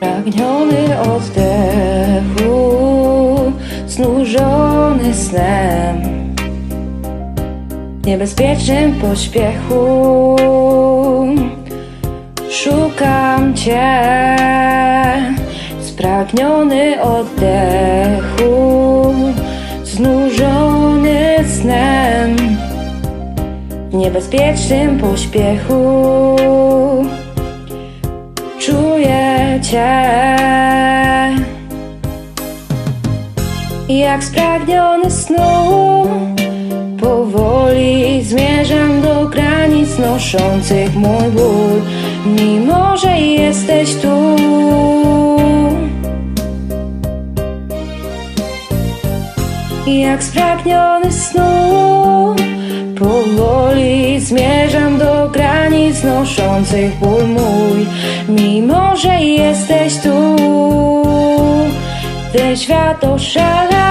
Pragniony oddechu, znużony snem, niebezpiecznym pośpiechu. Cię, spragniony oddechu, znużony snem, w niebezpiecznym pośpiechu. Czuję Cię, jak spragniony snu. Powoli zmierzam do granic noszących mój ból, mimo że jesteś tu. Jak spragniony snu, powoli zmierzam do granic noszących ból mój, mimo że jesteś tu. Ten świat oszalał.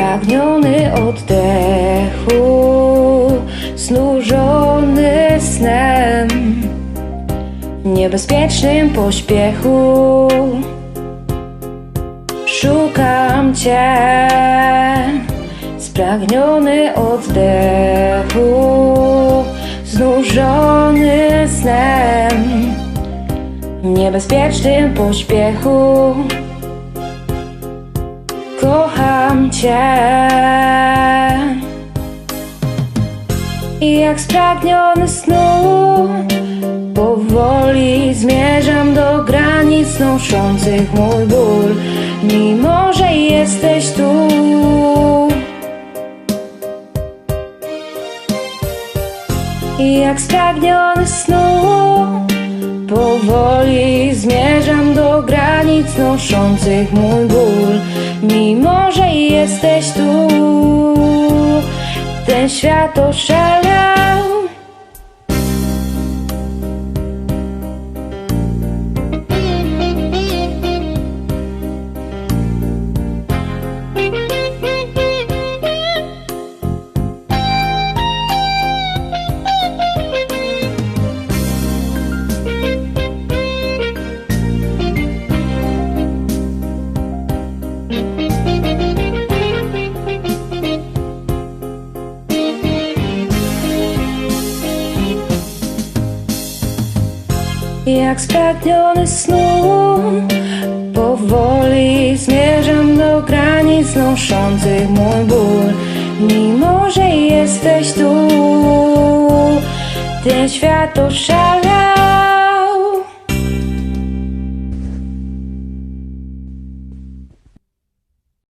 Spragniony oddechu, znużony snem, niebezpiecznym pośpiechu. Szukam Cię, spragniony oddechu, znużony snem, niebezpiecznym pośpiechu. Kocham Cię. I jak spragniony snu, powoli zmierzam do granic noszących mój ból, mimo że jesteś tu. I jak spragniony snu, powoli zmierzam do granic noszących mój ból, mimo że jesteś tu. Ten świat oszalał. Jak spragniony snu. Powoli zmierzam do granic noszących mój ból. Mimo, że jesteś tu Ten świat oszalał